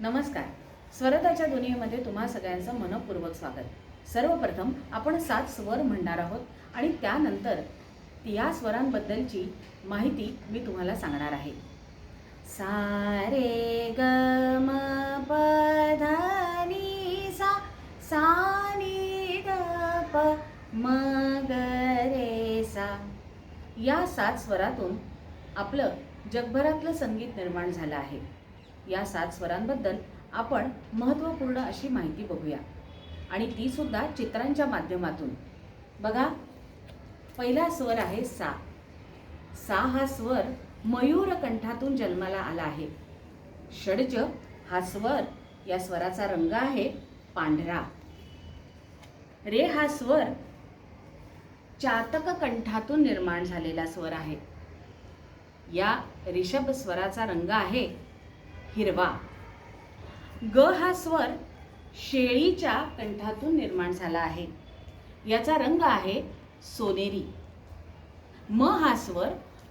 नमस्कार. स्वरताच्या दुनियेमध्ये तुम्हा सगळ्यांचं मनपूर्वक स्वागत. सर्वप्रथम आपण सात स्वर म्हणणार आहोत आणि त्यानंतर या स्वरांबद्दलची माहिती मी तुम्हाला सांगणार आहे. सा रे ग म प ध नी सा सा नि ग प म ग रे सा. या सात स्वरातून आपलं जगभरातलं संगीत निर्माण झालं आहे. या सात स्वरांबद्दल आपण महत्त्वपूर्ण अशी माहिती बघूया. आणि ती सुद्धा चित्रांच्या माध्यमातून. बघा पहिला स्वर आहे सा. सा हा स्वर मयूर कंठातून जन्माला आला आहे. षडज हा स्वर या स्वराचा रंग आहे पांढरा. रे हा स्वर चातक कंठातून निर्माण झालेला स्वर आहे. या रिषभ स्वराचा रंग आहे हिरवा. ग हा स्वर शेळीच्या कंठातून निर्माण झाला आहे. याचा रंग आहे सोनेरी. म हा स्वर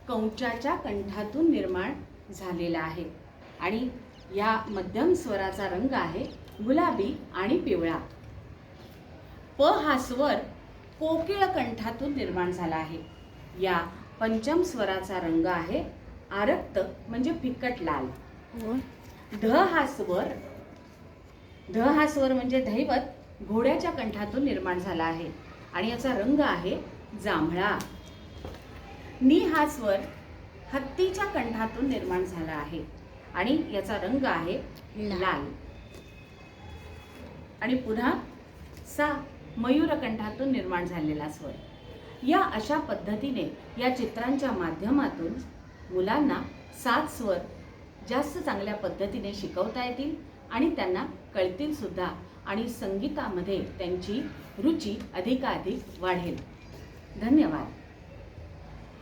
कंचाच्या कंठातून निर्माण झालेला आहे आणि या मध्यम स्वराचा रंग आहे गुलाबी आणि पिवळा. प हा स्वर कोकिळ कंठातून निर्माण झाला आहे. या पंचम स्वराचा रंग आहे आरक्त म्हणजे फिकट लाल. ध हा स्वर. ध हा स्वर म्हणजे दैवत घोड्याच्या कंठातून निर्माण झाला आहे आणि याचा रंग आहे जांभळा. नि हा स्वर हत्तीच्या कंठातून निर्माण झाला आहे आणि याचा रंग आहे लाल. आणि पुन्हा सा मयूर कंठातून निर्माण झालेला स्वर. या अशा पद्धतीने या चित्रांच्या माध्यमातून मुलांना सात स्वर जास्त चांगल्या पद्धतीने शिकवता येतील आणि त्यांना कळतील सुद्धा आणि संगीतामध्ये त्यांची रुची अधिकाधिक वाढेल. धन्यवाद.